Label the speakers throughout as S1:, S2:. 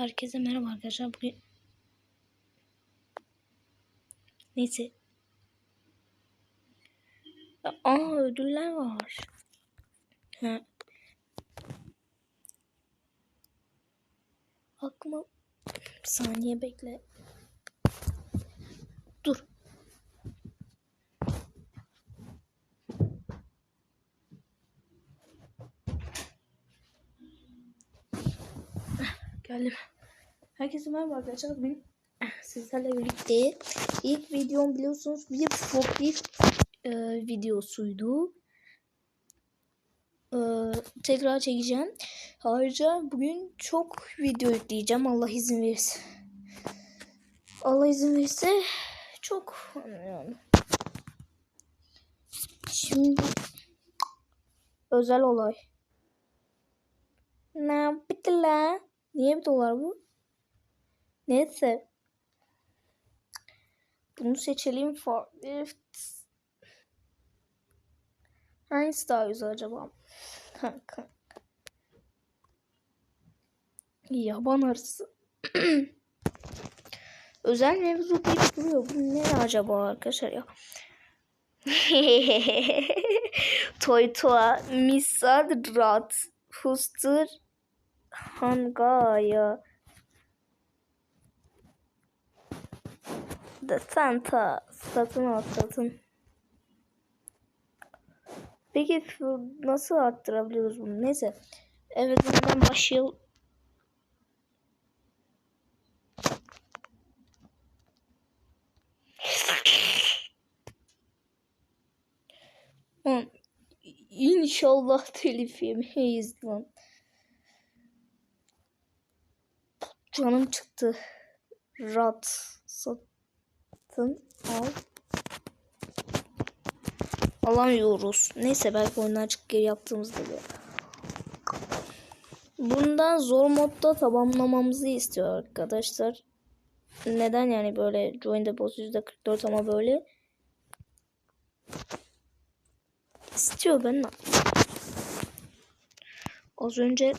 S1: Herkese merhaba arkadaşlar. Bugün Neyse. Aa ödüller var. Ha. Aklıma saniye bekle. Dur. Geldim. Herkese merhaba arkadaşlar. Bugün sizlerle birlikte ilk videom biliyorsunuz bir forklift e, videosuydu. E, tekrar çekeceğim. Ayrıca bugün çok video yükleyeceğim. Allah izin verirse. Allah izin verirse çok yani. Şimdi özel olay. Ne la? Niye bir dolar bu? Neyse. Bunu seçelim. Forklift. Hangisi daha güzel acaba? Kanka. Yaban arısı. Özel mevzu deyip duruyor. Bu ne acaba arkadaşlar ya? toy toa misad rat hustır hangaya da Santa satın al satın. Peki nasıl arttırabiliyoruz bunu? Neyse. Evet hemen başlayalım. İnşallah telif yemeyiz lan. Canım çıktı. Rat satın al. Alamıyoruz. Neyse belki oyundan çık geri yaptığımızda bir. Bundan zor modda tamamlamamızı istiyor arkadaşlar. Neden yani böyle join the boss %44 ama böyle istiyor ben. Az önce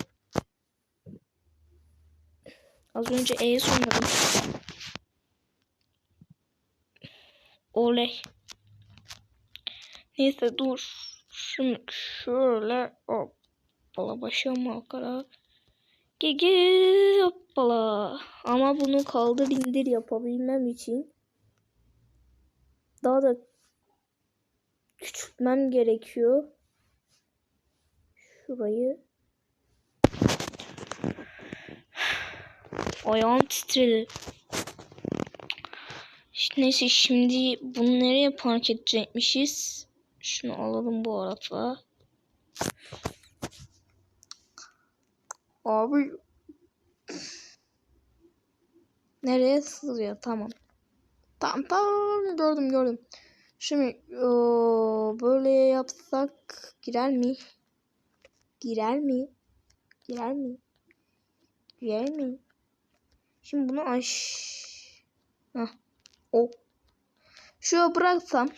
S1: Az önce E'ye sonladım. Oley. Neyse dur. Şunu şöyle hoppala başıma akara. Gigi hoppala. Ama bunu kaldır indir yapabilmem için daha da küçültmem gerekiyor. Şurayı Ayağım titredi. İşte neyse şimdi bunu nereye park edecekmişiz? Şunu alalım bu arada. Abi nereye sığıyor? Tamam. Tamam tamam gördüm gördüm. Şimdi o, böyle yapsak girer mi? Girer mi? Girer mi? Girer mi? Şimdi bunu aş... Heh. O. Şuraya bıraksam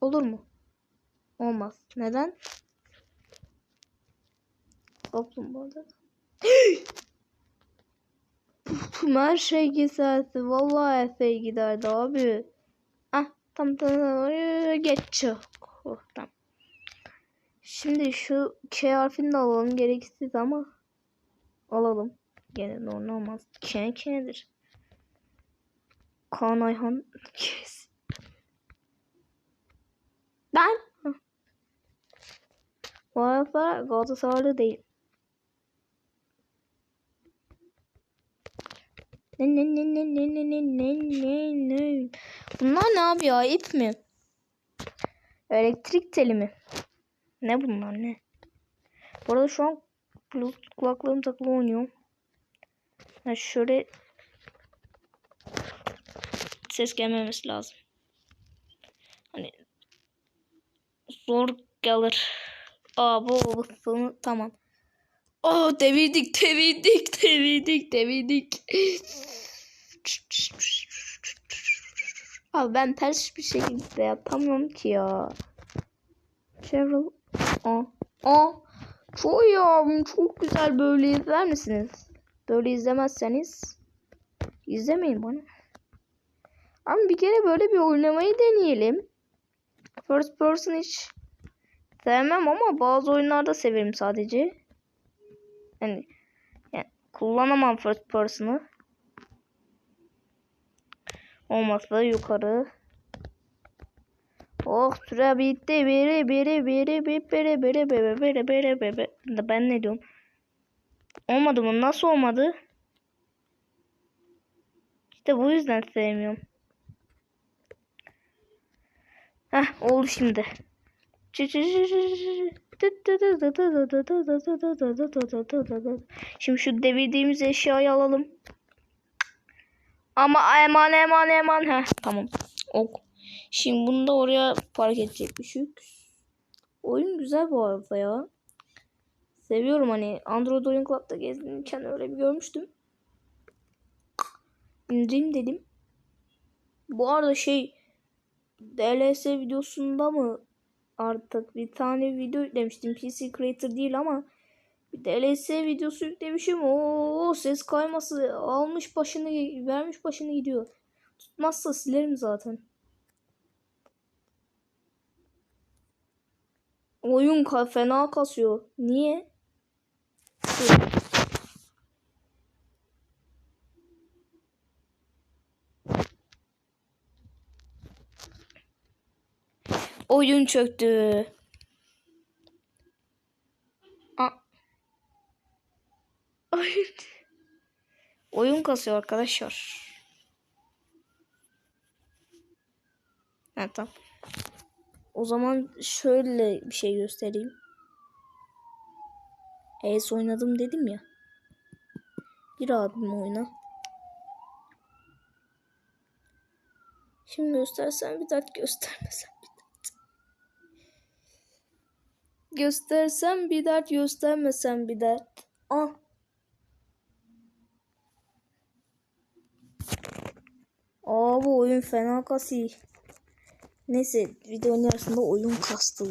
S1: olur mu? Olmaz. Neden? Kaplumbağada. Her şey giderdi. Vallahi her şey giderdi abi. Ah tam tam geç. Oh, tamam. Şimdi şu K harfini de alalım gereksiz ama alalım. Gene normal olmaz. Kene kenedir. Kaan Ayhan kes. Ben bu arada Galatasaraylı değil. Ne ne ne ne ne ne ne ne ne ne Bunlar ne yapıyor? İp mi? Elektrik teli mi? Ne bunlar ne? Bu arada şu an Bluetooth kulaklığım takılı oynuyorum. Ha şöyle ses gelmemesi lazım. Hani zor gelir. Aa bu sonu tamam. Aa devirdik devirdik devirdik devirdik. Abi ben ters bir şekilde yapamıyorum ki ya. Cheryl. Aa. Aa. Çok ya çok güzel böyle izler misiniz? Böyle izlemezseniz izlemeyin bana. Ama bir kere böyle bir oynamayı deneyelim. First person hiç sevmem ama bazı oyunlarda severim sadece. Yani, yani kullanamam first person'ı. Olmazsa yukarı. Oh süre bitti. Biri biri biri biri biri biri biri biri biri biri Ben ne diyorum? Olmadı mı? Nasıl olmadı? İşte bu yüzden sevmiyorum. Heh oldu şimdi. Şimdi şu devirdiğimiz eşyayı alalım. Ama eman eman eman. Heh tamam. Ok. Şimdi bunu da oraya park edecekmişik. Oyun güzel bu arada ya. Seviyorum hani Android Oyun Club'da gezdiğimken öyle bir görmüştüm. İndireyim dedim. Bu arada şey DLS videosunda mı artık bir tane video yüklemiştim. PC Creator değil ama bir DLS videosu yüklemişim. O ses kayması almış başını vermiş başını gidiyor. Tutmazsa silerim zaten. Oyun ka fena kasıyor. Niye? Oyun çöktü. Aa. Oyun. Oyun kasıyor arkadaşlar. Ha, tamam. O zaman şöyle bir şey göstereyim. ES oynadım dedim ya. Bir abim oyna. Şimdi göstersen bir dert göstermesem bir dert. Göstersem bir dert göstermesem bir dert. Ah. Aa bu oyun fena kasıyor. Neyse videonun yarısında oyun kastı.